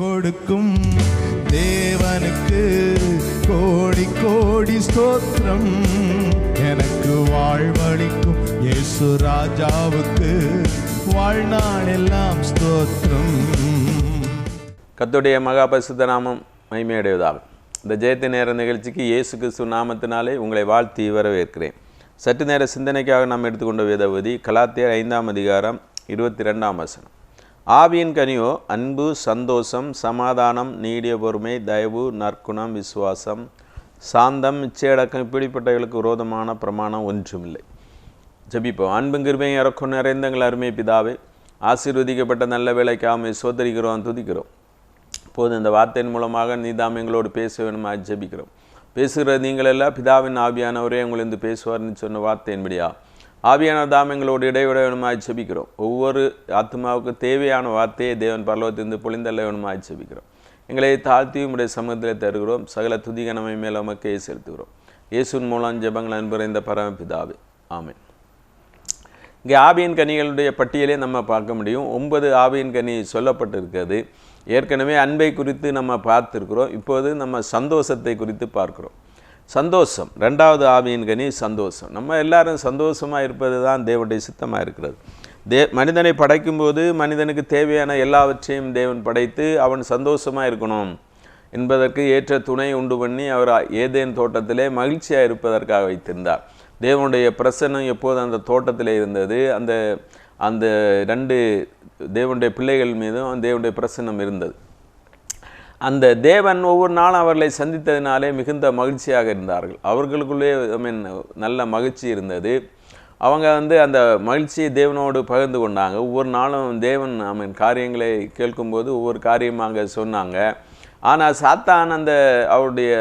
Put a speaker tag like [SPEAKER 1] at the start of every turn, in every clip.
[SPEAKER 1] கொடுக்கும் தேவனுக்கு கோடி கோடி ஸ்தோத்திரம். எனக்கு வாழ்வழிக்கும் இயேசு ராஜாவுக்கு வாழ்நாள் எல்லாம் ஸ்தோத்திரம்.
[SPEAKER 2] கத்துடைய மகாபரிசுத்த நாமம் மகிமையடைவதாகும் இந்த ஜெயத்து நேர நிகழ்ச்சிக்கு இயேசு கிறிஸ்து நாமத்தினாலே உங்களை வாழ்த்தி வரவேற்கிறேன். சற்று நேர சிந்தனைக்காக நாம் எடுத்துக்கொண்ட வேதவதி கலாத்தியர் ஐந்தாம் அதிகாரம் இருபத்தி ரெண்டாம் வசனம். ஆவியின் கனியோ அன்பு சந்தோஷம் சமாதானம் நீடிய பொறுமை தயவு நற்குணம் விசுவாசம் சாந்தம் இச்சையடக்கம் இப்படிப்பட்டவர்களுக்கு விரோதமான பிரமாணம் ஒன்றுமில்லை. ஜெபிப்போம். அன்பு கிருபையும் இறக்கும் நிறைந்தங்கள் அருமை பிதாவே ஆசீர்வதிக்கப்பட்ட நல்ல வேலைக்காக சோதரிக்கிறோம் துதிக்கிறோம். இப்போது இந்த வார்த்தையின் மூலமாக நீதாம் எங்களோடு பேச வேணுமா ஜெபிக்கிறோம். பேசுகிற நீங்கள் எல்லாம் பிதாவின் ஆவியானவரே உங்களிருந்து பேசுவார்னு சொன்ன வார்த்தையின்படியா ஆவியான தாம் எங்களோடு இடைவிட வேணுமாய் செபிக்கிறோம். ஒவ்வொரு ஆத்மாவுக்கு தேவையான வார்த்தையை தேவன் பரலோகத்திலிருந்து பொழிந்தள்ள வேணுமாய் செபிக்கிறோம். எங்களை தாழ்த்தி உடைய சமூகத்தில் தருகிறோம். சகல துதிகனமை மேல் உமக்கே செலுத்துகிறோம். இயேசுவின் மூலம் ஜபங்கள் அன்புறைந்த பரமபிதாவே. ஆமேன். இங்கே ஆவியின் கனிகளுடைய பட்டியலே நம்ம பார்க்க முடியும். ஒன்பது ஆவியின் கனி சொல்லப்பட்டிருக்கிறது. ஏற்கனவே அன்பை குறித்து நம்ம பார்த்துருக்குறோம். இப்போது நம்ம சந்தோஷத்தை குறித்து பார்க்கிறோம். சந்தோஷம். ரெண்டாவது ஆவியின் கனி சந்தோஷம். நம்ம எல்லாரும் சந்தோஷமாக இருப்பது தான் தேவனுடைய சித்தமாக இருக்கிறது. தே மனிதனை படைக்கும்போது மனிதனுக்கு தேவையான எல்லாவற்றையும் தேவன் படைத்து அவன் சந்தோஷமாக இருக்கணும். என்பதற்கு ஏற்ற துணை உண்டு பண்ணி அவர் ஏதேன் தோட்டத்திலே மகிழ்ச்சியாக இருப்பதற்காக வைத்திருந்தார். தேவனுடைய பிரசன்னம் எப்போது அந்த தோட்டத்தில் இருந்தது? அந்த அந்த ரெண்டு தேவனுடைய பிள்ளைகள் மீதும் தேவனுடைய பிரசன்னம் இருந்தது. அந்த தேவன் ஒவ்வொரு நாளும் அவர்களை சந்தித்ததினாலே மிகுந்த மகிழ்ச்சியாக இருந்தார்கள். அவர்களுக்குள்ளே ஐ மீன் நல்ல மகிழ்ச்சி இருந்தது. அவங்க வந்து அந்த மகிழ்ச்சியை தேவனோடு பகிர்ந்து கொண்டாங்க. ஒவ்வொரு நாளும் தேவன் ஐ மீன் காரியங்களை கேட்கும்போது ஒவ்வொரு காரியமாக சொன்னாங்க. ஆனால் சாத்தான் அந்த அவருடைய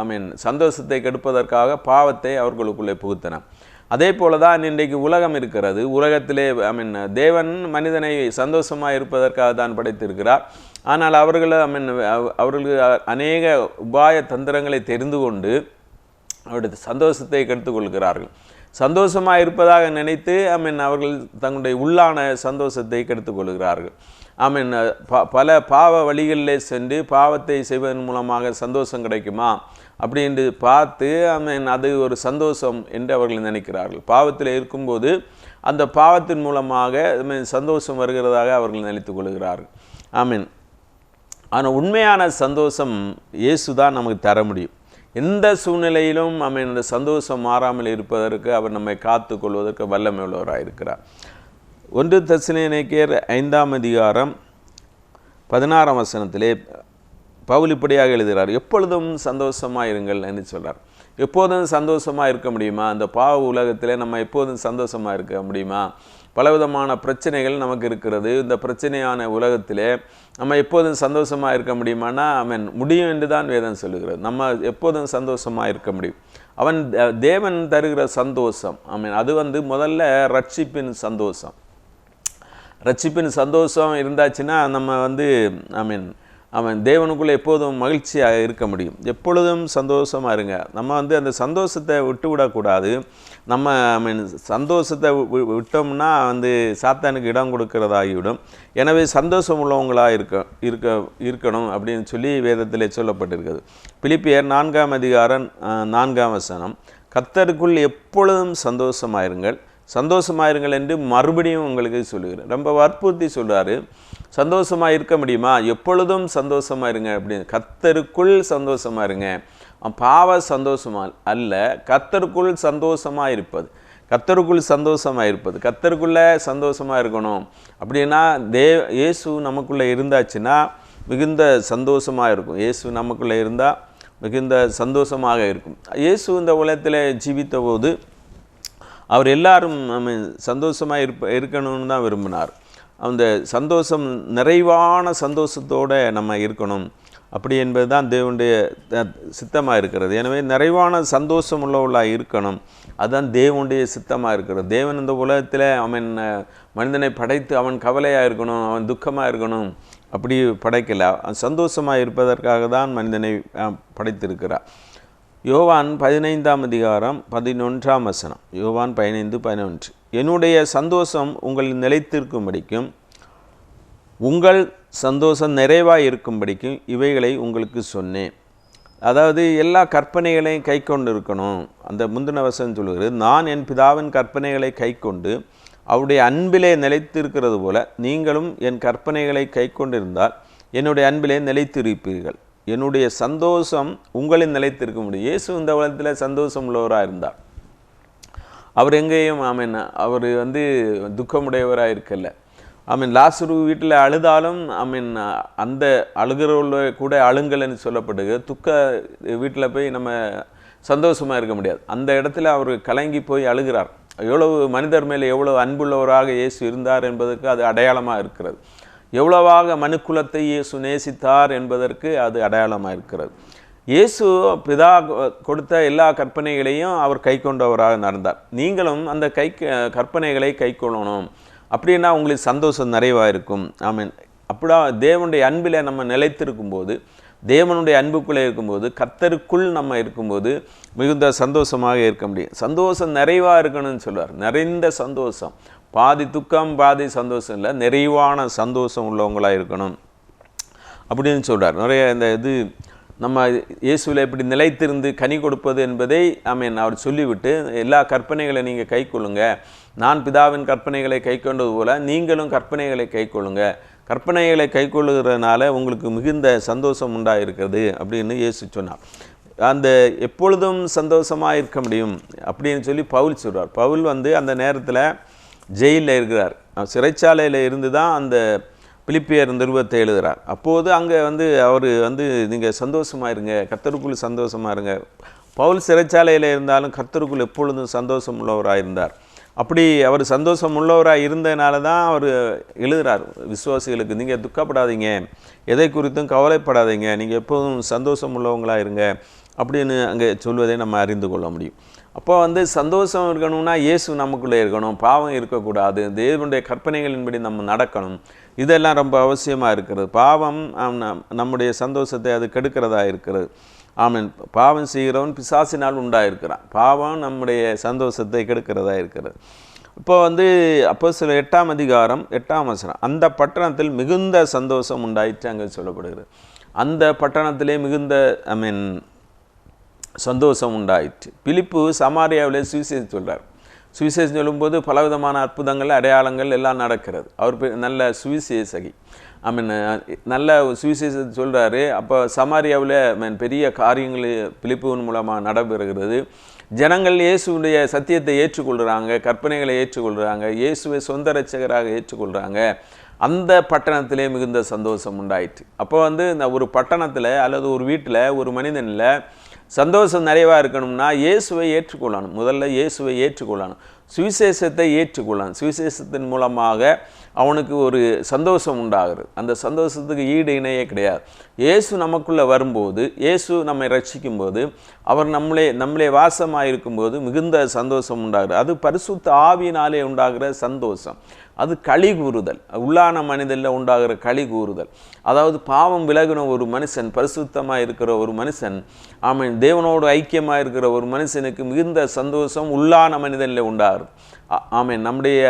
[SPEAKER 2] ஐ மீன் சந்தோஷத்தை கெடுப்பதற்காக பாவத்தை அவர்களுக்குள்ளே புகுத்தினான். அதே போல தான் இன்றைக்கு உலகம் இருக்கிறது. உலகத்திலே ஐ மீன் தேவன் மனிதனை சந்தோஷமாக இருப்பதற்காக தான் படைத்திருக்கிறார். ஆனால் அவர்கள் ஐ மீன் அவர்களுக்கு அநேக உபாய தந்திரங்களை தெரிந்து கொண்டு அவருடைய சந்தோஷத்தை கெடுத்துக் கொள்கிறார்கள். சந்தோஷமாக இருப்பதாக நினைத்து ஐ மீன் அவர்கள் தங்களுடைய உள்ளான சந்தோஷத்தை கெடுத்துக் கொள்கிறார்கள். ஐ மீன் ப பல பாவ வழிகளிலே சென்று பாவத்தை செய்வதன் மூலமாக சந்தோஷம் கிடைக்குமா? அப்படின்னு பார்த்து ஐ மீன் அது ஒரு சந்தோஷம் என்று அவர்கள் நினைக்கிறார்கள். பாவத்தில் இருக்கும்போது அந்த பாவத்தின் மூலமாக ஐ மீன் சந்தோஷம் வருகிறதாக அவர்கள் நினைத்து கொள்கிறார்கள். ஐ மீன் ஆனால் உண்மையான சந்தோஷம் இயேசு தான் நமக்கு தர முடியும். எந்த சூழ்நிலையிலும் ஐ மீன் சந்தோஷம் மாறாமல் இருப்பதற்கு அவர் நம்மை காத்து கொள்வதற்கு வல்லமை உள்ளவராக இருக்கிறார் ஒன்று தசினேக்கேர் ஐந்தாம் அதிகாரம் பதினாறாம் வசனத்திலே பவுல் இப்படியாக எழுதுகிறார் எப்பொழுதும் சந்தோஷமாக இருங்கள் என்று சொல்கிறார் எப்போதும் சந்தோஷமாக இருக்க முடியுமா? அந்த பாவ உலகத்தில் நம்ம எப்போதும் சந்தோஷமாக இருக்க முடியுமா? பலவிதமான பிரச்சனைகள் நமக்கு இருக்கிறது. இந்த பிரச்சனையான உலகத்திலே நம்ம எப்போதும் சந்தோஷமாக இருக்க முடியுமானா அவன் முடியும் என்று தான் வேதம் சொல்லுகிறது. நம்ம எப்போதும் சந்தோஷமாக இருக்க முடியும். அவன் தேவன் தருகிற சந்தோஷம் ஐ மீன் அது வந்து முதல்ல ரட்சிப்பின் சந்தோஷம். ரட்சிப்பின் சந்தோஷம் இருந்தாச்சுன்னா நம்ம வந்து ஐ மீன் அவன் தேவனுக்குள்ளே எப்போதும் மகிழ்ச்சியாக இருக்க முடியும். எப்பொழுதும் சந்தோஷமாக இருங்க. நம்ம வந்து அந்த சந்தோஷத்தை விட்டு விடக்கூடாது நம்ம ஐ மீன் சந்தோஷத்தை விட்டோம்னா வந்து சாத்தானுக்கு இடம் கொடுக்கறதாகிவிடும். எனவே சந்தோஷம் உள்ளவங்களாக இருக்க இருக்க இருக்கணும் அப்படின்னு சொல்லி வேதத்தில் சொல்லப்பட்டிருக்கிறது. பிலிப்பியர் நான்காம் அதிகாரம் நான்காம் வசனம். கத்தருக்குள் எப்பொழுதும் சந்தோஷமாயிருங்கள். சந்தோஷமாயிருங்கள் என்று மறுபடியும் உங்களுக்கு சொல்லுகிறேன். ரொம்ப வற்புறுத்தி சொல்கிறார் சந்தோஷமாக இருக்க முடியுமா? எப்பொழுதும் சந்தோஷமாக இருங்க அப்படின்னு கத்தருக்குள் சந்தோஷமாக இருங்க பாவ சந்தோஷமாக அல்ல கத்தருக்குள் சந்தோஷமாக இருப்பது கத்தருக்குள் சந்தோஷமாக இருப்பது கத்தருக்குள்ளே சந்தோஷமாக இருக்கணும். அப்படின்னா தே இயேசு நமக்குள்ளே இருந்தாச்சுன்னா மிகுந்த சந்தோஷமாக இருக்கும். இயேசு நமக்குள்ளே இருந்தால் மிகுந்த சந்தோஷமாக இருக்கும். இயேசு இந்த உலகத்தில் ஜீவித்த போது அவர் எல்லாரும் சந்தோஷமாக இருப்ப இருக்கணும்னு தான் விரும்பினார். அந்த சந்தோஷம் நிறைவான சந்தோஷத்தோடு நம்ம இருக்கணும். அப்படி என்பது தான் தேவனுடைய சித்தமாக இருக்கிறது. எனவே நிறைவான சந்தோஷம் உள்ளவளாக இருக்கணும். அதுதான் தேவனுடைய சித்தமாக இருக்கிறது. தேவன் இந்த உலகத்தில் அவன் மனிதனை படைத்து அவன் கவலையாக இருக்கணும் அவன் துக்கமாக இருக்கணும். அப்படி படைக்கலை. சந்தோஷமாக இருப்பதற்காக தான் மனிதனை படைத்திருக்கிறார். யோவான் பதினைந்தாம் அதிகாரம் பதினொன்றாம் வசனம். யோவான் பதினைந்து பதினொன்று. என்னுடைய சந்தோஷம் உங்கள் நிலைத்திருக்கும்படிக்கும் உங்கள் சந்தோஷம் நிறைவாக இருக்கும்படிக்கும் இவைகளை உங்களுக்கு சொன்னேன். அதாவது எல்லா கற்பனைகளையும் கை கொண்டு இருக்கணும். அந்த முந்தின வசனம் சொல்கிறது நான் என் பிதாவின் கற்பனைகளை கை கொண்டு அவருடைய அன்பிலே நிலைத்திருக்கிறது போல நீங்களும் என் கற்பனைகளை கை கொண்டிருந்தால் என்னுடைய அன்பிலே நிலைத்திருப்பீர்கள். என்னுடைய சந்தோஷம் உங்களின் நிலைத்திருக்க முடியும். இயேசு இந்த உலகத்தில் சந்தோஷம் உள்ளவராக இருந்தார். அவர் எங்கேயும் ஆமீன் அவர் வந்து துக்கமுடையவராக இருக்கல. ஆமீன் லாசுரு வீட்டில் அழுதாலும் ஆமீன் அந்த அழுகிறவங்கள கூட அழுங்கல்னு சொல்லப்படுது. துக்க வீட்டில் போய் நம்ம சந்தோஷமாக இருக்க முடியாது. அந்த இடத்துல அவர் கலங்கி போய் அழுகிறார். எவ்வளவு மனிதர் மேலே எவ்வளவு அன்புள்ளவராக இயேசு இருந்தார் என்பதற்கு அது அடையாளமாக இருக்கிறது. எவ்வளவாக மனுக்குலத்தை இயேசு நேசித்தார் என்பதற்கு அது அடையாளமாக இருக்கிறது இயேசு பிதா கொடுத்த எல்லா கற்பனைகளையும் அவர் கை கொண்டவராக நடந்தார். நீங்களும் அந்த கை கற்பனைகளை கை கொள்ளணும் அப்படின்னா உங்களுக்கு சந்தோஷம் நிறைவாக இருக்கும் ஆமீன். அப்படியா தேவனுடைய அன்பில் நம்ம நிலைத்திருக்கும் போது தேவனுடைய அன்புக்குள்ளே இருக்கும்போது கத்தருக்குள் நம்ம இருக்கும்போது மிகுந்த சந்தோஷமாக இருக்க முடியும். சந்தோஷம் நிறைவாக இருக்கணும்னு சொல்லுவார். நிறைந்த சந்தோஷம். பாதி துக்கம் பாதி சந்தோஷம் இல்லை நிறைவான சந்தோஷம் உள்ளவங்களாக இருக்கணும். அப்படின்னு சொல்கிறார் நிறைய இந்த இது நம்ம இயேசுவில் எப்படி நிலைத்திருந்து கனி கொடுப்பது என்பதை ஆமீன் அவர் சொல்லிவிட்டு எல்லா கற்பனைகளை நீங்கள் கை கொள்ளுங்க. நான் பிதாவின் கற்பனைகளை கை கொண்டது போல் நீங்களும் கற்பனைகளை கை கொள்ளுங்க. கற்பனைகளை கை கொள்ளுகிறதுனால உங்களுக்கு மிகுந்த சந்தோஷம் உண்டாயிருக்கிறது அப்படின்னு இயேசு சொன்னார். அந்த எப்பொழுதும் சந்தோஷமாக இருக்க முடியும் அப்படின்னு சொல்லி பவுல் சொல்கிறார் பவுல் வந்து அந்த நேரத்தில் ஜெயிலில் இருக்கிறார். சிறைச்சாலையில் இருந்து தான் அந்த பிலிப்பியர் நிறுவத்தை எழுதுகிறார் அப்போது அங்கே வந்து அவர் வந்து நீங்கள் சந்தோஷமாக இருங்க கத்தருக்குள் சந்தோஷமாக இருங்க. பவுல் சிறைச்சாலையில் இருந்தாலும் கத்தருக்குள் எப்பொழுதும் சந்தோஷம் உள்ளவராக இருந்தார். அப்படி அவர் சந்தோஷம் உள்ளவராக இருந்ததுனால தான் அவர் எழுதுகிறார் விசுவாசிகளுக்கு நீங்கள் துக்கப்படாதீங்க எதை குறித்தும் கவலைப்படாதீங்க நீங்கள் எப்போதும் சந்தோஷம் உள்ளவங்களாக இருங்க அப்படின்னு அங்கே சொல்வதை நம்ம அறிந்து கொள்ள முடியும். அப்போ வந்து சந்தோஷம் இருக்கணும்னா இயேசு நமக்குள்ளே இருக்கணும். பாவம் இருக்கக்கூடாது. தேவனுடைய கற்பனைகளின்படி நம்ம நடக்கணும். இதெல்லாம் ரொம்ப அவசியமாக இருக்கிறது. பாவம் நம்முடைய சந்தோஷத்தை அது கெடுக்கிறதா இருக்கிறது. ஆமீன். பாவம் செய்கிறவன் பிசாசினால் உண்டாயிருக்கிறான். பாவம் நம்முடைய சந்தோஷத்தை கெடுக்கிறதா இருக்கிறது. இப்போ வந்து அப்போ சில எட்டாம் அதிகாரம் எட்டாம் வசனம். அந்த பட்டணத்தில் மிகுந்த சந்தோஷம் உண்டாயிற்று அங்கே சொல்லப்படுகிறது. அந்த பட்டணத்திலே மிகுந்த ஐ மீன் சந்தோஷம் உண்டாயிற்று பிலிப்பு சமாரியாவில் சுவிசேஷம் சொல்கிறார் சுவிசேஷம் சொல்லும்போது பலவிதமான அற்புதங்கள் அடையாளங்கள் எல்லாம் நடக்கிறது. அவர் நல்ல சுவிசேஷகி. ஐ மீன் நல்ல சுவிசேஷத்தை சொல்கிறாரு அப்போ சமாரியாவில் மீன் பெரிய காரியங்கள் பிலிப்புவின் மூலமாக நடைபெறுகிறது ஜனங்கள் இயேசுடைய சத்தியத்தை ஏற்றுக்கொள்கிறாங்க கற்பனைகளை ஏற்றுக்கொள்கிறாங்க இயேசுவை சொந்த ரட்சகராக ஏற்றுக்கொள்கிறாங்க அந்த பட்டணத்திலே மிகுந்த சந்தோஷம் உண்டாயிற்று அப்போ வந்து இந்த ஒரு பட்டணத்தில் அல்லது ஒரு வீட்டில் ஒரு மனிதனில் சந்தோஷம் நிறைவாக இருக்கணும்னா இயேசுவை ஏற்றுக்கொள்ளணும். முதல்ல இயேசுவை ஏற்றுக்கொள்ளணும். சுவிசேஷத்தை ஏற்றுக்கொள்ளான் சுவிசேஷத்தின் மூலமாக அவனுக்கு ஒரு சந்தோஷம் உண்டாகிறது. அந்த சந்தோஷத்துக்கு ஈடு இணையே கிடையாது. இயேசு நமக்குள்ளே வரும்போது இயேசு நம்மை ரட்சிக்கும் போது அவர் நம்மளே நம்மளே வாசமாக இருக்கும்போது மிகுந்த சந்தோஷம் உண்டாகிறது. அது பரிசுத்த ஆவியினாலே உண்டாகிற சந்தோஷம். அது களி கூறுதல். உள்ளான மனிதனில் உண்டாகிற களி கூறுதல். அதாவது பாவம் விலகின ஒரு மனுஷன் பரிசுத்தமாக இருக்கிற ஒரு மனுஷன் ஆமீன் தேவனோடு ஐக்கியமாக இருக்கிற ஒரு மனுஷனுக்கு மிகுந்த சந்தோஷம் உள்ளான மனிதனில் உண்டாகிறது. ஆமீன். நம்முடைய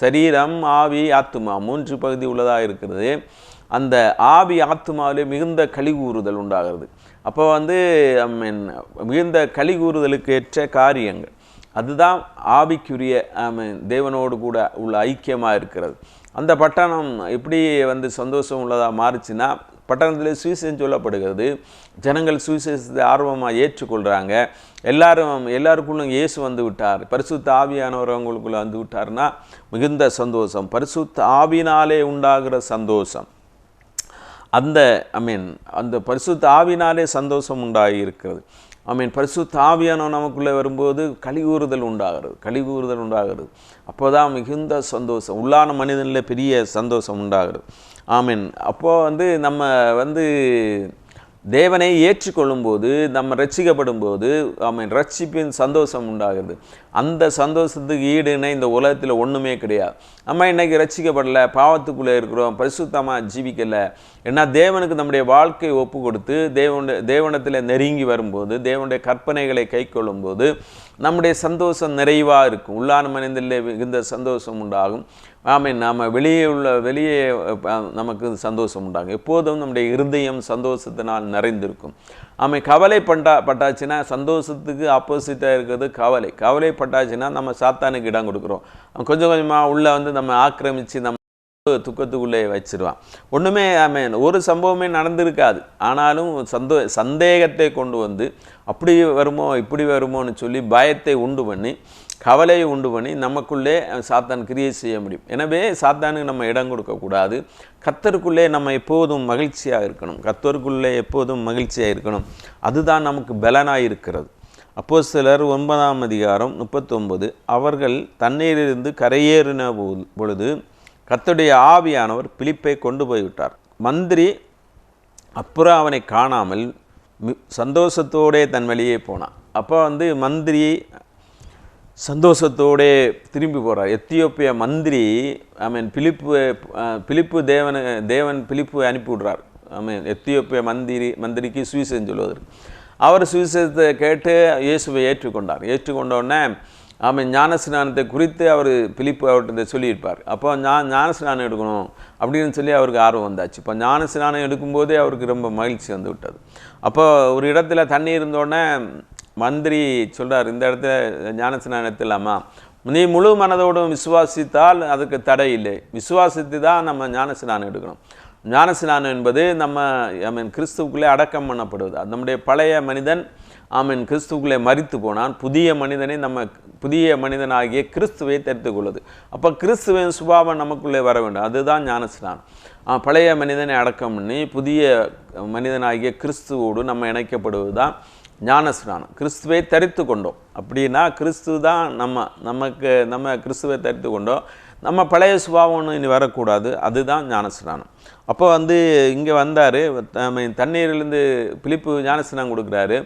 [SPEAKER 2] சரீரம் ஆவி ஆத்துமா மூன்று பகுதி உள்ளதாக இருக்கிறது. அந்த ஆவி ஆத்துமாவிலே மிகுந்த களி கூறுதல் உண்டாகிறது. அப்போ வந்து ஐ மீன் மிகுந்த களி கூறுதலுக்கு ஏற்ற காரியங்கள். அதுதான் ஆவிக்குரிய தேவனோடு கூட உள்ள ஐக்கியமாக இருக்கிறது. அந்த பட்டணம் எப்படி வந்து சந்தோஷம் உள்ளதாக மாறுச்சுன்னா பட்டணத்தில் சுவிசேஷம் சொல்லப்படுகிறது. ஜனங்கள் சுவிசேஷத்தை ஆர்வமாக ஏற்றுக்கொள்கிறாங்க எல்லாரும் எல்லாருக்குள்ளும் இயேசு வந்து விட்டார். பரிசுத்த ஆவியானவர் அவங்களுக்குள்ளே வந்து விட்டார்னா மிகுந்த சந்தோஷம். பரிசுத்த ஆவினாலே உண்டாகிற சந்தோஷம். அந்த ஐ மீன் அந்த பரிசுத்த ஆவினாலே சந்தோஷம் உண்டாகி இருக்கிறது ஐ மீன் பரிசுத்த ஆவியானவர் நமக்குள்ளே வரும்போது கழிவுறுதல் உண்டாகிறது. கழிவுறுதல் உண்டாகிறது. அப்போ தான் மிகுந்த சந்தோஷம். உள்ளான மனிதனில் பெரிய சந்தோஷம் உண்டாகிறது. ஆமீன். அப்போது வந்து நம்ம வந்து தேவனை ஏற்றுக்கொள்ளும்போது நம்ம ரட்சிக்கப்படும் போது ஆமீன் ரட்சிப்பின் சந்தோஷம் உண்டாகுது அந்த சந்தோஷத்துக்கு ஈடுனா இந்த உலகத்தில் ஒன்றுமே கிடையாது. நம்ம இன்றைக்கி ரட்சிக்கப்படலை பாவத்துக்குள்ளே இருக்கிறோம் பரிசுத்தமாக ஜீவிக்கலை ஏன்னா தேவனுக்கு நம்முடைய வாழ்க்கையை ஒப்பு கொடுத்து தேவனுடைய தேவனத்தில் நெருங்கி வரும்போது தேவனுடைய கற்பனைகளை கை கொள்ளும்போது நம்முடைய சந்தோஷம் நிறைவாக இருக்கும். உள்ளான மனிதனில் மிகுந்த சந்தோஷம் உண்டாகும். ஆமே நாம் வெளியே உள்ள வெளியே நமக்கு சந்தோஷம் உண்டாகும். எப்போதும் நம்முடைய இருதயம் சந்தோஷத்தினால் நிறைந்திருக்கும். ஆமை கவலை பண்டா பட்டாச்சுன்னா சந்தோஷத்துக்கு ஆப்போசிட்டாக இருக்கிறது கவலை. கவலை பட்டாச்சுன்னா நம்ம சாத்தானுக்கு இடம் கொடுக்குறோம். கொஞ்சம் கொஞ்சமாக உள்ளே வந்து நம்ம ஆக்கிரமித்து நம்ம துக்கத்துக்குள்ளே வச்சிருவான். ஒன்றுமே ஆமேன் ஒரு சம்பவமே நடந்திருக்காது. ஆனாலும் சந்தோ சந்தேகத்தை கொண்டு வந்து அப்படி வருமோ இப்படி வருமோன்னு சொல்லி பயத்தை உண்டு பண்ணி கவலையை உண்டு பண்ணி நமக்குள்ளே சாத்தான் கிரியேட் செய்ய முடியும். எனவே சாத்தானுக்கு நம்ம இடம் கொடுக்கக்கூடாது கத்தருக்குள்ளே நம்ம எப்போதும் மகிழ்ச்சியாக இருக்கணும். கத்தருக்குள்ளே எப்போதும் மகிழ்ச்சியாக இருக்கணும். அதுதான் நமக்கு பலனாக இருக்கிறது. அப்போ சிலர் ஒன்பதாம் அதிகாரம் முப்பத்தொன்பது அவர்கள் தண்ணீரிலிருந்து கரையேறின பொழுது கத்துடைய ஆவியானவர் பிலிப்பை கொண்டு போய்விட்டார். மந்திரி அப்புறம் அவனை காணாமல் சந்தோஷத்தோடே தன் வழியே போனான். அப்போ வந்து மந்திரி சந்தோஷத்தோடே திரும்பி போகிறார் எத்தியோப்பிய மந்திரி ஐ மீன் பிலிப்பு பிலிப்பு தேவன் தேவன் பிலிப்பு அனுப்பிவிடுறார். ஐ மீன் எத்தியோப்பிய மந்திரி மந்திரிக்கு சுவிசேஷம் சொல்வதற்கு அவர் சுவிசேஷத்தை கேட்டு இயேசுவை ஏற்றுக்கொண்டார். ஏற்றுக்கொண்ட உடனே ஆமாம் ஞானஸ்நானத்தை குறித்து அவர் பிலிப்பு அவர்கிட்ட சொல்லியிருப்பார். அப்போ நான் ஞானஸ்நானம் எடுக்கணும் அப்படின்னு சொல்லி அவருக்கு ஆர்வம் வந்தாச்சு. இப்போ ஞானஸ்நானம் எடுக்கும்போதே அவருக்கு ரொம்ப மகிழ்ச்சி வந்து விட்டது. அப்போ ஒரு இடத்துல தண்ணி இருந்தோடனே மந்திரி சொல்கிறார் இந்த இடத்துல ஞானஸ்நானத்தில் அம்மா நீ முழு மனதோடும் விசுவாசித்தால் அதுக்கு தடை இல்லை. விசுவாசித்து தான் நம்ம ஞானஸ்நானம் எடுக்கணும். ஞானஸ்நானம் என்பது நம்ம ஐ மீன் கிறிஸ்துவுக்குள்ளே அடக்கம் பண்ணப்படுவது. நம்முடைய பழைய மனிதன் ஆமீன் கிறிஸ்துவுக்குள்ளே மறித்து போனான். புதிய மனிதனை நம்ம புதிய மனிதனாகிய கிறிஸ்துவை தெரிந்துகொள்வது அப்போ கிறிஸ்துவின் சுபாவம் நமக்குள்ளே வர வேண்டும். அதுதான் ஞானஸ்நானம் பழைய மனிதனை அடக்கம் பண்ணி புதிய மனிதனாகிய கிறிஸ்துவோடு நம்ம இணைக்கப்படுவது தான் ஞானஸ்நானம் கிறிஸ்துவை தரித்து கொண்டோம். அப்படின்னா கிறிஸ்து தான் நம்ம நமக்கு நம்ம கிறிஸ்துவை தரித்து கொண்டோம். நம்ம பழைய சுபாவம் இனி வரக்கூடாது. அதுதான் ஞானஸ்நானம். அப்போ வந்து இங்கே வந்தார். தண்ணீர்லேருந்து பிலிப்பு ஞானஸ்நானம் கொடுக்குறாரு.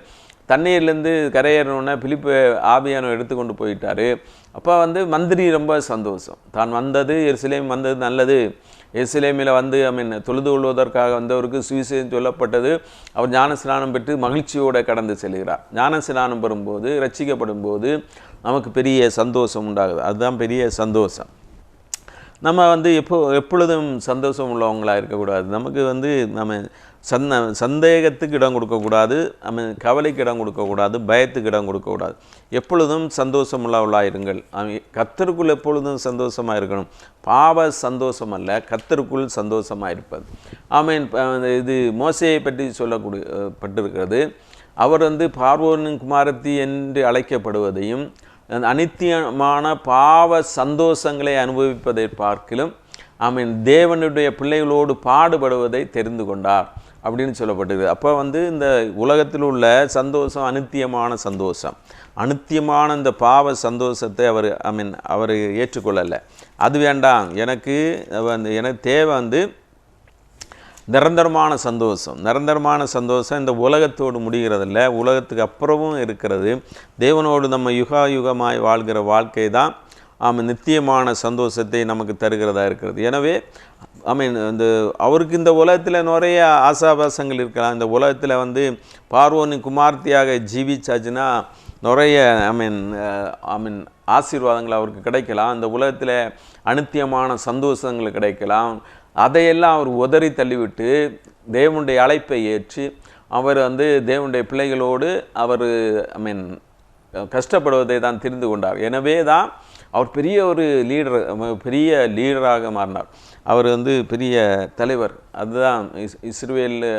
[SPEAKER 2] தண்ணீர்லேருந்து கரையேறினோடனே பிலிப்பு ஆவியானோ எடுத்துக்கொண்டு போயிட்டாரு. அப்போ வந்து மந்திரி ரொம்ப சந்தோஷம். தான் வந்தது எருசலேம் வந்தது நல்லது. எருசலேமில் வந்து ஐ மீன் தொழுது கொள்வதற்காக வந்தவருக்கு சுவிசேஷம் சொல்லப்பட்டது. அவர் ஞானஸ்நானம் பெற்று மகிழ்ச்சியோடு கடந்து செல்கிறார். ஞானஸ்நானம் பெறும்போது ரட்சிக்கப்படும் போது நமக்கு பெரிய சந்தோஷம் உண்டாகுது. அதுதான் பெரிய சந்தோஷம். நம்ம வந்து எப்போ எப்பொழுதும் சந்தோஷம் உள்ளவங்களாக இருக்கக்கூடாது. நமக்கு வந்து நம்ம சந்த சந்தேகத்துக்கு இடம் கொடுக்கக்கூடாது. நம்ம கவலைக்கு இடம் கொடுக்கக்கூடாது. பயத்துக்கு இடம் கொடுக்கக்கூடாது. எப்பொழுதும் சந்தோஷம் இருங்கள். அவன் கத்தருக்குள் எப்பொழுதும் சந்தோஷமாக இருக்கணும். பாவ சந்தோஷம் அல்ல கத்தருக்குள் சந்தோஷமாக இருப்பது. ஆமீன். இது மோசையை பற்றி சொல்லக்கூடிய பட்டிருக்கிறது. அவர் வந்து பார்வோனின் குமாரத்தி என்று அழைக்கப்படுவதையும் அனித்தியமான பாவ சந்தோஷங்களை அனுபவிப்பதை பார்க்கிலும் ஆமீன் தேவனுடைய பிள்ளைகளோடு பாடுபடுவதை தெரிந்து கொண்டார் அப்படின்னு சொல்லப்பட்டிருக்கு அப்போ வந்து இந்த உலகத்தில் உள்ள சந்தோஷம் அனித்தியமான சந்தோஷம். அனித்தியமான இந்த பாவ சந்தோஷத்தை அவர் ஐ மீன் அவர் ஏற்றுக்கொள்ளலை. அது வேண்டாம். எனக்கு வந்து எனக்கு தேவை வந்து நிரந்தரமான சந்தோஷம். நிரந்தரமான சந்தோஷம் இந்த உலகத்தோடு முடிகிறதில்ல. உலகத்துக்கு அப்புறமும் இருக்கிறது. தேவனோடு நம்ம யுகாயுகமாய் வாழ்கிற வாழ்க்கை தான் ஆமாம் நித்தியமான சந்தோஷத்தை நமக்கு தருகிறதா இருக்கிறது. எனவே ஐ மீன் இந்த அவருக்கு இந்த உலகத்தில் நிறைய ஆசாபாசங்கள் இருக்கலாம். இந்த உலகத்தில் வந்து பார்வோனி குமார்த்தியாக ஜீவிச்சாச்சுன்னா நிறைய ஐ மீன் ஐ மீன் ஆசீர்வாதங்கள் அவருக்கு கிடைக்கலாம். இந்த உலகத்தில் அனித்தியமான சந்தோஷங்கள் கிடைக்கலாம். அதையெல்லாம் அவர் உதறி தள்ளிவிட்டு தேவனுடைய அழைப்பை ஏற்று அவர் வந்து தேவனுடைய பிள்ளைகளோடு அவர் ஐ மீன் கஷ்டப்படுவதை தான் தெரிந்து கொண்டார். எனவே தான் அவர் பெரிய ஒரு லீடர் பெரிய லீடராக மாறினார். அவர் வந்து பெரிய தலைவர். அதுதான் இஸ் இஸ்ரேலில்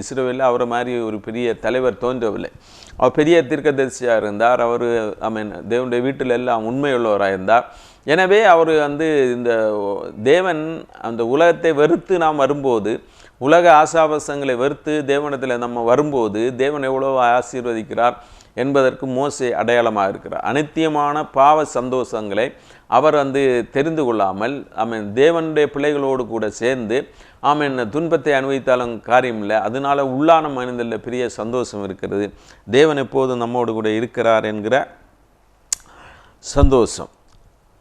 [SPEAKER 2] இஸ்ரோவில் அவரை மாதிரி ஒரு பெரிய தலைவர் தோன்றவில்லை. அவர் பெரிய தீர்க்கதரிசியாக இருந்தார். அவர் ஐ மீன் தேவனுடைய வீட்டில் எல்லாம் உண்மையுள்ளவராக இருந்தார். எனவே அவர் வந்து இந்த தேவன் அந்த உலகத்தை வெறுத்து நாம் வரும்போது உலக ஆசாபாசங்களை வெறுத்து தேவனத்தில் நம்ம வரும்போது தேவன் எவ்வளோ ஆசீர்வதிக்கிறார் என்பதற்கு மோசை அடையாளமாக இருக்கிறார். அனித்தியமான பாவ சந்தோஷங்களை அவர் வந்து தெரிந்து கொள்ளாமல் ஆமீன் தேவனுடைய பிள்ளைகளோடு கூட சேர்ந்து ஆமீன் துன்பத்தை அனுபவித்தாலும் காரியம் இல்லை அதனால உள்ளான மனிதனில் பெரிய சந்தோஷம் இருக்கிறது. தேவன் எப்போதும் நம்மோடு கூட இருக்கிறார் என்கிற சந்தோஷம்.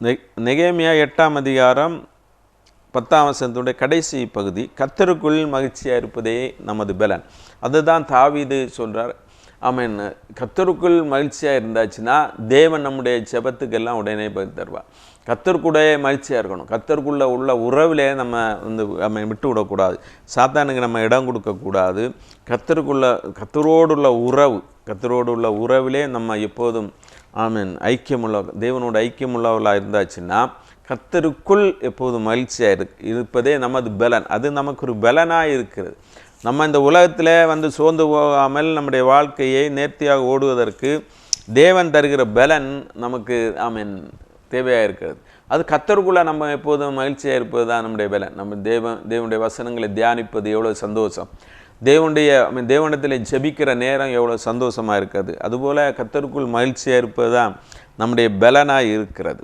[SPEAKER 2] நெ- நெகேமியா எட்டாம் அதிகாரம் பத்தாம் வசனத்துடைய கடைசி பகுதி கத்தருக்குள் மகிழ்ச்சியாக இருப்பதே நமது பலன். அதுதான் தாவிது சொல்கிறார் ஆமீன். கத்தருக்குள் மகிழ்ச்சியாக இருந்தாச்சுன்னா தேவன் நம்முடைய செபத்துக்கெல்லாம் உடனே பதில் தருவார். கத்தருக்கூட மகிழ்ச்சியாக இருக்கணும். கத்தருக்குள்ளே உள்ள உறவிலே நம்ம வந்து நம்ம விட்டு விடக்கூடாது சாத்தானுக்கு நம்ம இடம் கொடுக்கக்கூடாது. கத்தருக்குள்ள கத்தரோடுள்ள உறவு கத்தரோடு உள்ள உறவிலே நம்ம எப்போதும் ஆமீன் ஐக்கியமுள்ள தேவனோட ஐக்கியமுள்ளவர்களாக இருந்தாச்சுன்னா கத்தருக்குள் எப்போதும் மகிழ்ச்சியாக இருக்கு இருப்பதே நமது பலன். அது நமக்கு ஒரு பலனாக இருக்கிறது. நம்ம இந்த உலகத்தில் வந்து சோர்ந்து போகாமல் நம்முடைய வாழ்க்கையை நேர்த்தியாக ஓடுவதற்கு தேவன் தருகிற பலன் நமக்கு ஐ மீன் தேவையாக இருக்கிறது. அது கத்தருக்குள்ளே நம்ம எப்போதும் மகிழ்ச்சியாக இருப்பது தான் நம்முடைய பலன். நம்ம தேவன் தேவனுடைய வசனங்களை தியானிப்பது எவ்வளோ சந்தோஷம். தேவனுடைய தேவனத்தில் mean, ஜெபிக்கிற நேரம் எவ்வளோ சந்தோஷமாக இருக்கிறது. அதுபோல் கத்தருக்குள் மகிழ்ச்சியாக இருப்பது தான் நம்முடைய பலனாக இருக்கிறது.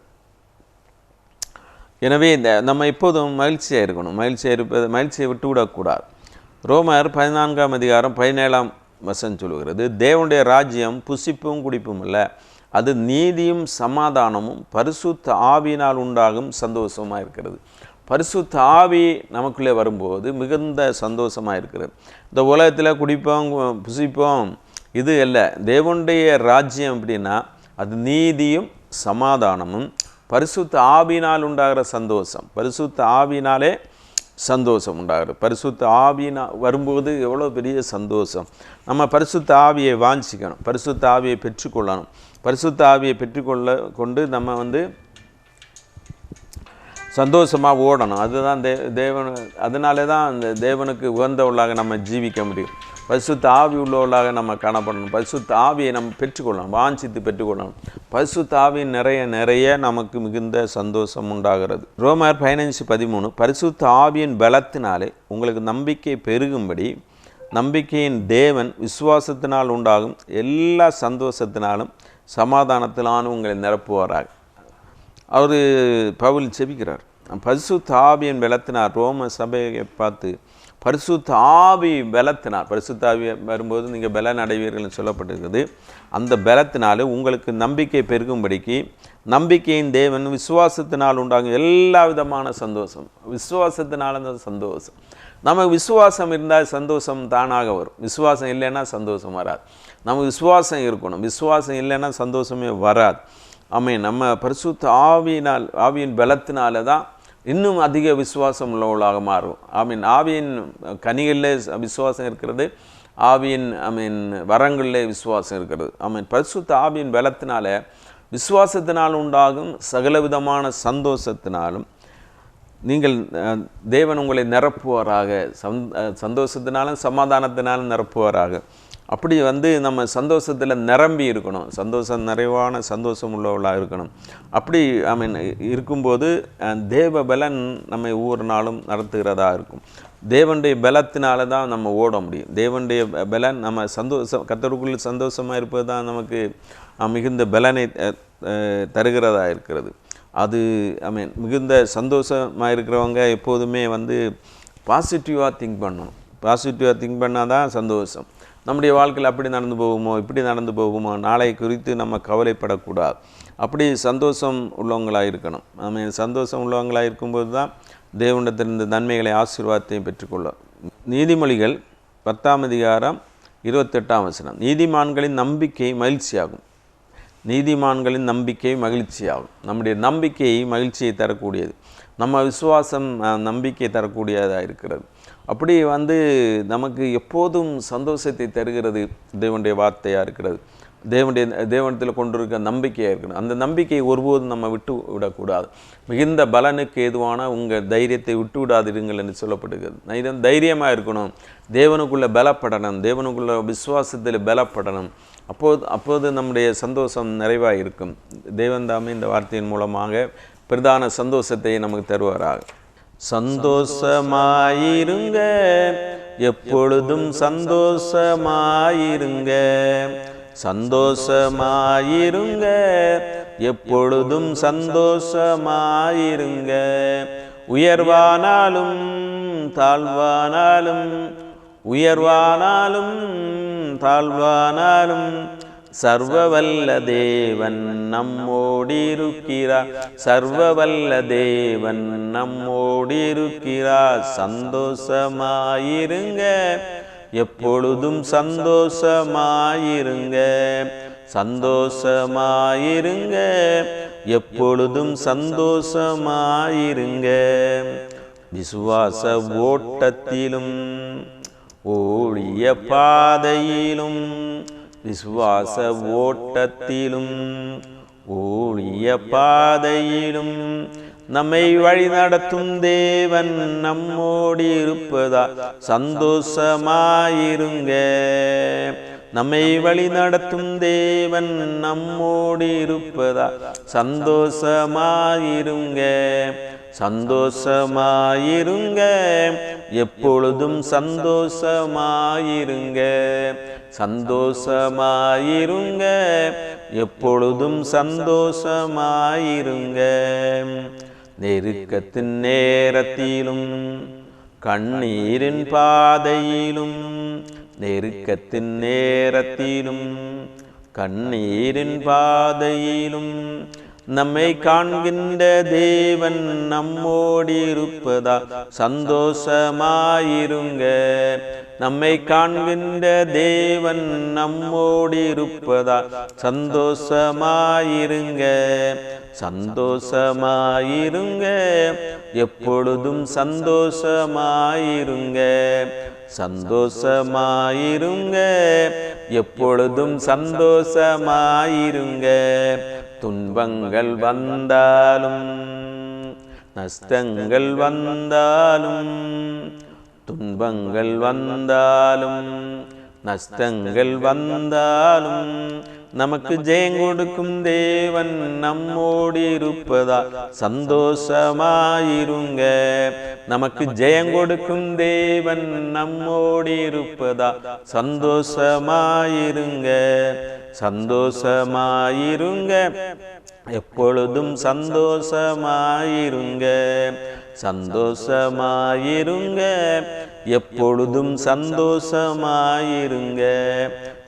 [SPEAKER 2] எனவே இந்த நம்ம எப்போதும் மகிழ்ச்சியாக இருக்கணும். மகிழ்ச்சியாக இருப்பது மகிழ்ச்சியை விட்டு விடக்கூடாது ரோமர் பதினான்காம் அதிகாரம் பதினேழாம் வசன் சொல்லுகிறது தேவனுடைய ராஜ்யம் புசிப்பும் குடிப்பும் அல்ல அது நீதியும் சமாதானமும் பரிசுத்த ஆவியினால் உண்டாகும் சந்தோஷமாக இருக்கிறது. பரிசுத்த ஆவி நமக்குள்ளே வரும்போது மிகுந்த சந்தோஷமாக இருக்கிறது. இந்த உலகத்தில் குடிப்போம் புசிப்போம் இது அல்ல தேவனுடைய ராஜ்யம் அப்படின்னா அது நீதியும் சமாதானமும் பரிசுத்த ஆவினால் உண்டாகிற சந்தோஷம். பரிசுத்த ஆவினாலே சந்தோஷம் உண்டாகிறது பரிசுத்த ஆவினா வரும்போது எவ்வளோ பெரிய சந்தோஷம். நம்ம பரிசுத்த ஆவியை வாஞ்சிக்கணும். பரிசுத்த ஆவியை பெற்றுக்கொள்ளணும். பரிசுத்த ஆவியை பெற்றுக்கொள்ள கொண்டு நம்ம வந்து சந்தோஷமாக ஓடணும். அதுதான் தே தேவன் அதனாலே தான் அந்த தேவனுக்கு உகந்தவர்களாக நம்ம ஜீவிக்க முடியும். பரிசுத்த ஆவி உள்ளவர்களாக நம்ம காணப்படணும். பரிசுத்த ஆவியை நம்ம பெற்றுக்கொள்ளணும். வாஞ்சித்து பெற்றுக்கொள்ளணும். பரிசுத்த ஆவி நிறைய நிறைய நமக்கு மிகுந்த சந்தோஷம் உண்டாகிறது. ரோமர் பதினஞ்சு பதிமூணு பரிசுத்த ஆவியின் பலத்தினாலே உங்களுக்கு நம்பிக்கை பெருகும்படி நம்பிக்கையின் தேவன் விசுவாசத்தினால் உண்டாகும் எல்லா சந்தோஷத்தினாலும் சமாதானத்தினாலும் உங்களை நிரப்புவாராக. அவர் பவுல் செபிக்கிறார் பரிசுத்த ஆவியின் பலத்தினார் ரோம சபையை பார்த்து பரிசுத்த ஆவி பலத்தினால் பரிசுத்த ஆவி வரும்போது நீங்கள் பலன் அடைவீர்கள்னு சொல்லப்பட்டிருக்குது. அந்த பலத்தினாலே உங்களுக்கு நம்பிக்கை பெருகும்படிக்கு நம்பிக்கையின் தேவன் விசுவாசத்தினால் உண்டாகும் எல்லா விதமான சந்தோஷம். விசுவாசத்தினால அந்த சந்தோஷம். நம்ம விசுவாசம் இருந்தால் சந்தோஷம் தானாக வரும். விசுவாசம் இல்லைன்னா சந்தோஷம் வராது. நம்ம விசுவாசம் இருக்கணும். விசுவாசம் இல்லைன்னா சந்தோஷமே வராது. ஆமே நம்ம பரிசுத்த ஆவியினால் ஆவியின் பலத்தினால தான் இன்னும் அதிக விசுவாசம் உள்ளவர்களாக மாறும் ஐ மீன் ஆவியின் கனிகளில் விசுவாசம் இருக்கிறது. ஆவியின் ஐ மீன் வரங்களில் விசுவாசம் இருக்கிறது. ஐ மீன் பரிசுத்த ஆவியின் பலத்தினால விசுவாசத்தினால் உண்டாகும் சகலவிதமான சந்தோஷத்தினாலும் நீங்கள் தேவன் உங்களை நிரப்புவாராக. சந் சந்தோஷத்தினாலும் சமாதானத்தினாலும் நிரப்புவாராக. அப்படி வந்து நம்ம சந்தோஷத்தில் நிரம்பி இருக்கணும். சந்தோஷம் நிறைவான சந்தோஷம் உள்ளவளாக இருக்கணும். அப்படி ஐ மீன் இருக்கும்போது தேவ பலன் நம்மை ஒவ்வொரு நாளும் நடத்துகிறதா இருக்கும். தேவனுடைய பலத்தினால தான் நம்ம ஓட முடியும். தேவனுடைய பலன் நம்ம சந்தோஷம் கத்தருக்குள்ள சந்தோஷமாக இருப்பது தான் நமக்கு மிகுந்த பலனை தருகிறதா இருக்கிறது. அது ஐ மீன் மிகுந்த சந்தோஷமாக இருக்கிறவங்க எப்போதுமே வந்து பாசிட்டிவாக திங்க் பண்ணணும். பாசிட்டிவாக திங்க் பண்ணால் தான் சந்தோஷம். நம்முடைய வாழ்க்கையில் அப்படி நடந்து போகுமோ இப்படி நடந்து போகுமோ நாளை குறித்து நம்ம கவலைப்படக்கூடாது. அப்படி சந்தோஷம் உள்ளவங்களாக இருக்கணும். நம்ம சந்தோஷம் உள்ளவங்களாக இருக்கும்போது தான் தேவனிடத்திலிருந்து நன்மைகளை ஆசீர்வாதத்தையும் பெற்றுக்கொள்ளும். நீதிமொழிகள் பத்தாம் அதிகாரம் இருபத்தெட்டாம் வசனம். நீதிமான்களின் நம்பிக்கை மகிழ்ச்சியாகும். நீதிமான்களின் நம்பிக்கை மகிழ்ச்சியாகும். நம்முடைய நம்பிக்கை மகிழ்ச்சியை தரக்கூடியது. நம்ம விசுவாசம் நம்பிக்கை தரக்கூடியதாக இருக்கிறது. அப்படி வந்து நமக்கு எப்போதும் சந்தோஷத்தை தருகிறது தேவனுடைய வார்த்தையாக இருக்கிறது. தேவனுடைய தேவனத்தில் கொண்டிருக்க நம்பிக்கையாக இருக்கணும். அந்த நம்பிக்கையை ஒருபோதும் நம்ம விட்டு விடக்கூடாது. மிகுந்த பலனுக்கு எதுவான உங்கள் தைரியத்தை விட்டு விடாதிருங்கள் என்று சொல்லப்படுகிறது. தைரியம் தைரியமாக இருக்கணும். தேவனுக்குள்ளே பலப்படணும். தேவனுக்குள்ள விசுவாசத்தில் பலப்படணும். அப்போது அப்போது நம்முடைய சந்தோஷம் நிறைவாக இருக்கும் தேவன் தாமே இந்த வார்த்தையின் மூலமாக பிரதான சந்தோஷத்தை நமக்கு தருவாராக. சந்தோஷமாயிருங்க. எப்பொழுதும் சந்தோஷமாயிருங்க. சந்தோஷமாயிருங்க. எப்பொழுதும் சந்தோஷமாயிருங்க. உயர்வானாலும் தாழ்வானாலும் உயர்வானாலும் தாழ்வானாலும் சர்வவல்ல தேவன் நம்மோடிருக்கிறார். சர்வவல்ல தேவன் நம்மோடிருக்கிறார். சந்தோஷமாயிருங்க. எப்பொழுதும் சந்தோஷமாயிருங்க. சந்தோஷமாயிருங்க. எப்பொழுதும் சந்தோஷமாயிருங்க. விசுவாச ஓட்டத்திலும் ஓடிய பாதையிலும் விசுவாச ஓட்டத்திலும் ஓடிய பாதையிலும் நம்மை வழி நடத்தும் தேவன் நம்மோடு இருப்பதா? சந்தோஷமாயிருங்க. நம்மை வழி நடத்தும் தேவன் நம்மோடு இருப்பதா? சந்தோஷமாயிருங்க. சந்தோஷமாயிருங்க. எப்பொழுதும் சந்தோஷமாயிருங்க. சந்தோஷமாயிருங்க. எப்பொழுதும் சந்தோஷமாயிருங்க. நெருக்கத்தின் நேரத்திலும் கண்ணீரின் பாதையிலும் நெருக்கத்தின் நேரத்திலும் கண்ணீரின் பாதையிலும் நம்மை காண்கின்ற தேவன் நம்மோடி இருப்பதா சந்தோஷமாயிருங்க. நம்மை காண்கின்ற தேவன் நம்மோடி இருப்பதா சந்தோஷமாயிருங்க. சந்தோஷமாயிருங்க. எப்பொழுதும் சந்தோஷமாயிருங்க. சந்தோஷமாயிருங்க. எப்பொழுதும் சந்தோஷமாயிருங்க. துன்பங்கள் வந்தாலும் நஷ்டங்கள் வந்தாலும் துன்பங்கள் வந்தாலும் நஷ்டங்கள் வந்தாலும் நமக்கு ஜெயம் கொடுக்கும் தேவன் நம்மோடு இருப்பதா? சந்தோஷமாயிருங்க. நமக்கு ஜெயம் கொடுக்கும் தேவன் நம்மோடு இருப்பதா? சந்தோஷமாயிருங்க. சந்தோஷமாயிருங்க. எப்பொழுதும் சந்தோஷமாயிருங்க. சந்தோஷமாயிருங்க. எப்பொழுதும் சந்தோஷமாயிருங்க.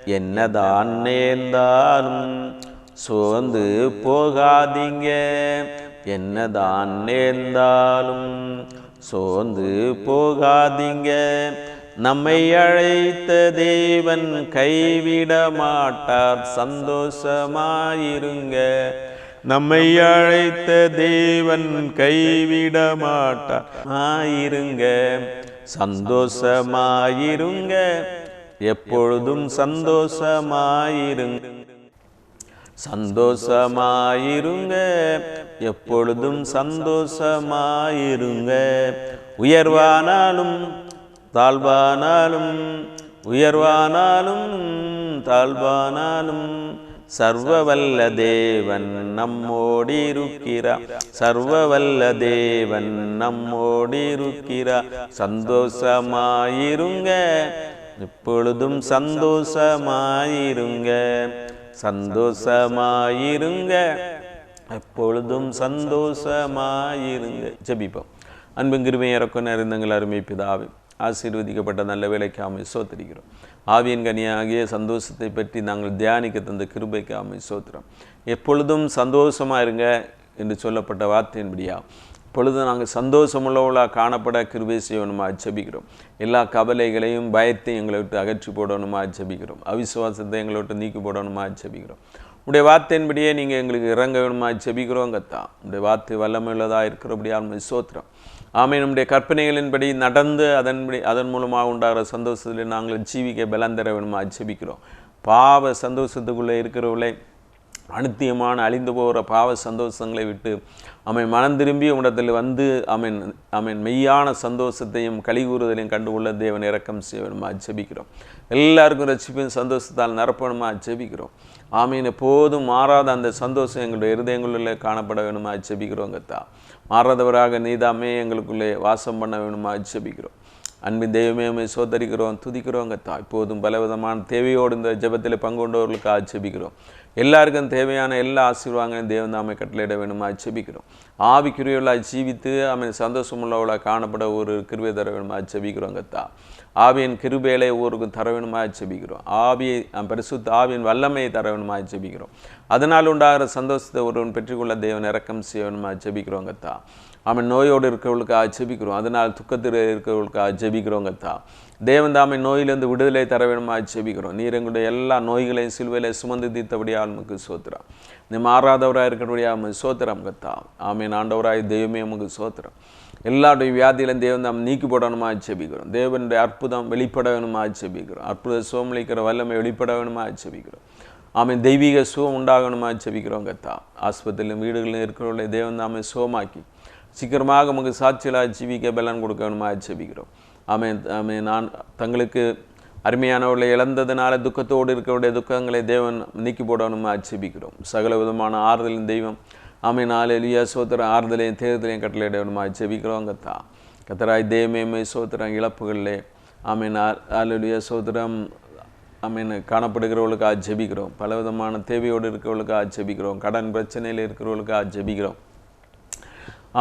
[SPEAKER 2] என்னதான் நேர்ந்தாலும் சோர்ந்து போகாதீங்க. என்னதான் நேர்ந்தாலும் சோர்ந்து போகாதீங்க. நம்மை அழைத்த தேவன் கைவிட மாட்டார் சந்தோஷமாயிருங்க. நம்மை அழைத்த தேவன் கைவிட மாட்டார் ஆயிருங்க. சந்தோஷமாயிருங்க. எப்பொழுதும் சந்தோஷமாயிருங்க. சந்தோஷமாயிருங்க. எப்பொழுதும் சந்தோஷமாயிருங்க. உயர்வானாலும் தாழ்வானாலும் உயர்வானாலும் தாழ்வானாலும் சர்வவல்ல தேவன் நம்மோடு சர்வவல்ல தேவன் நம்மோடு சந்தோஷமாயிருங்க. இப்பொழுதும் சந்தோஷமாயிருங்க. சந்தோஷமாயிருங்க. எப்பொழுதும் சந்தோஷமாயிருங்க. ஜபிப்போம். அன்பும் கிருமை இறக்கும் நிறைந்தங்கள் அருமை பிதாவே ஆசீர்வதிக்கப்பட்ட நல்ல வேலைக்கு ஆமை சோத்திரிக்கிறோம் ஆவியின் கனியாகிய சந்தோஷத்தை பற்றி நாங்கள் தியானிக்க தந்த கிருபைக்கு ஆமை சோத்திரம் எப்பொழுதும் சந்தோஷமாக இருங்க என்று சொல்லப்பட்ட வார்த்தையின்படியா பொழுது நாங்கள் சந்தோஷமுள்ளவளாக காணப்பட கிருபை செய்யணுமா ஜபிக்கிறோம். எல்லா கவலைகளையும் பயத்தையும் எங்களை விட்டு அகற்றி போடணுமா ஜபிக்கிறோம். அவிசுவாசத்தை எங்களை விட்டு நீக்கி போடணுமா ஜபிக்கிறோம். உடைய வார்த்தையின்படியே நீங்கள் எங்களுக்கு இறங்க வேணுமா ஜெபிக்கிறோம் கத்தா. உடைய வார்த்தை வல்லமையுள்ளதாக இருக்கிறபடியால் சோத்திரம் ஆமை நம்முடைய கற்பனைகளின்படி நடந்து அதன்படி அதன் மூலமாக உண்டாகிற சந்தோஷத்தில் நாங்கள் ஜீவிக்க பலம் தர வேணுமா ஜெபிக்கிறோம். பாவ சந்தோஷத்துக்குள்ளே இருக்கிறவர்களை அனுத்தியமான அழிந்து போகிற பாவ சந்தோஷங்களை விட்டு அவன் மனம் திரும்பி உடத்தில் வந்து அவன் அவன் மெய்யான சந்தோஷத்தையும் கலிகூறுதலையும் கண்டுகொள்ள தேவன் இறக்கம் செய்ய வேணுமா ஜெபிக்கிறோம். எல்லாருக்கும் ரசிப்பையும் சந்தோஷத்தால் நிரப்பணுமா? ஜெபிக்கிறோம். ஆமீன் எப்போதும் மாறாத அந்த சந்தோஷம் எங்களுடைய இருதயங்களில் காணப்பட வேணுமா ஜெபிக்கிறோங்கத்தா மாறாதவராக நீதாமே எங்களுக்குள்ளே வாசம் பண்ண வேணுமா? ஜெபிக்கிறோம் அன்பின் தெய்வமே உம்மை சோதரிக்கிறோம் துதிக்கிறோம் கத்தா. இப்போதும் பலவிதமான தேவையோடு இந்த ஜெபத்தில் பங்கு கொண்டவர்களுக்கு ஆட்சேபிக்கிறோம். எல்லாருக்கும் தேவையான எல்லா ஆசீர்வாதங்களையும் தேவன் தாமை கட்டளையிட வேணுமா ஆட்சேபிக்கிறோம். ஆவிக்குரியவளாக ஜீவித்து அவன் சந்தோஷமுள்ளவளாக காணப்பட ஒரு கிருபை தர வேணுமா ஆட்சேபிக்கிறோம் கத்தா. ஆவியின் கிருபேலை ஒருவருக்கும் தர வேணுமா ஜெபிக்கிறோம் ஆவியை பரிசுத்த ஆவியின் வல்லமையை தர வேணுமா ஜெபிக்கிறோம் அதனால் உண்டாகிற சந்தோஷத்தை ஒருவன் பெற்றுக்கொள்ள தேவன் இறக்கம் செய்ய வேணுமா ஜெபிக்கிறோம் கத்தா. அவன் நோயோடு இருக்கிறவர்களுக்காக ஜெபிக்கிறோம். அதனால் துக்கத்தில் இருக்கிறவர்களுக்காக ஜெபிக்கிறோம் கத்தா தேவன் தாமை நோயிலிருந்து விடுதலை தர வேணுமா ஜெபிக்கிறோம். நீர் எங்களுடைய எல்லா நோய்களையும் சிலுவையில் சுமந்து தீர்த்தபடியால் நமக்கு சோத்திரம். நீ மாறாதவராக இருக்கிறபடியா நமக்கு சோத்திரம் கத்தா. ஆமீன் ஆண்டவராய் தெய்வமே நமக்கு சோத்திரம். எல்லாருடைய வியாதியிலும் தேவன் தாம் நீக்கி போடணுமா ஜெபிக்கிறோம். தேவனுடைய அற்புதம் வெளிப்பட வேணுமா ஜெபிக்கிறோம். அற்புத சோமளிக்கிற வல்லமை வெளிப்பட வேணுமா ஜெபிக்கிறோம். ஆமீன் தெய்வீக சுகம் உண்டாகணுமா ஜெபிக்கிறோம் கத்தா. ஆஸ்பத்திரியிலும் வீடுகளிலும் இருக்கிறவர்களை தேவன் தாமே சுகமாக்கி சீக்கிரமாக நமக்கு சாட்சிகளாக ஜீவிக்க பலன் கொடுக்கணுமா ஜெபிக்கிறோம். ஆமே ஆமே நான் தங்களுக்கு அருமையானவர்களை இழந்ததுனால துக்கத்தோடு இருக்கக்கூடிய துக்கங்களை தேவன் நீக்கி போடணுமா ஜெபிக்கிறோம். சகல விதமான ஆறுதலின் தெய்வம் ஆமை நாலு எலியா சோத்திர ஆறுதலையும் தேர்தலையும் கட்டளையிடணுமா ஜெபிக்கிறோம் கத்தா. கத்தராய் தேவமே சோத்திரம் இழப்புகளிலே ஆமீன். ஆலுலியா சோத்திரம் ஆமீன். காணப்படுகிறவர்களுக்காக ஜெபிக்கிறோம். பல விதமான தேவையோடு இருக்கிறவர்களுக்காக ஜெபிக்கிறோம். கடன் பிரச்சனையில் இருக்கிறவர்களுக்காக ஜெபிக்கிறோம்.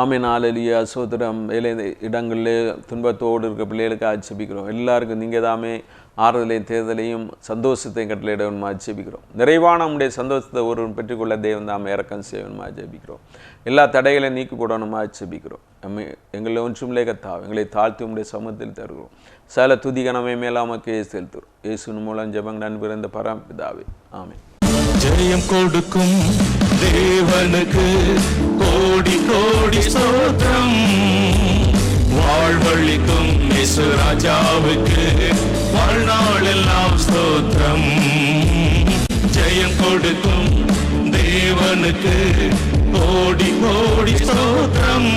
[SPEAKER 2] ஆமீன் ஆலலியா சோத்திரம் வேலை இடங்களில் துன்பத்தோடு இருக்க பிள்ளைகளுக்கு ஆட்சேபிக்கிறோம். எல்லாருக்கும் நீங்கள் தாமே ஆறுதலையும் தேர்தலையும் சந்தோஷத்தையும் கட்டளையிடணுமா ஆட்சேபிக்கிறோம். நிறைவான நம்முடைய சந்தோஷத்தை ஒருவன் பெற்றுக்கொள்ள தேவன் தாமே இறக்கம் செய்யணுமா ஜெபிக்கிறோம் எல்லா தடைகளையும் நீக்கி போடணுமா ஆட்சேபிக்கிறோம். நம்ம எங்களை ஒன்றுமில்லை கத்தா. எங்களை தாழ்த்தி உடைய சமூகத்தில் தருகிறோம். சில துதிகனமே மேலாமக்கு செலுத்துகிறோம். இயேசுவின் மூலம் ஜெபங்க நண்பர் இந்த பரம்பிதாவே. ஆமென்.
[SPEAKER 3] ஜெயம் கொடுக்கும் தேவனுக்கு கோடி கோடி ஸ்தோத்திரம். வாழ்வழிக்கும் இயேசு ராஜாவுக்கு வாழ்நாள் எல்லாம் ஸ்தோத்திரம். ஜெயம் கொடுக்கும் தேவனுக்கு கோடி கோடி ஸ்தோத்திரம்.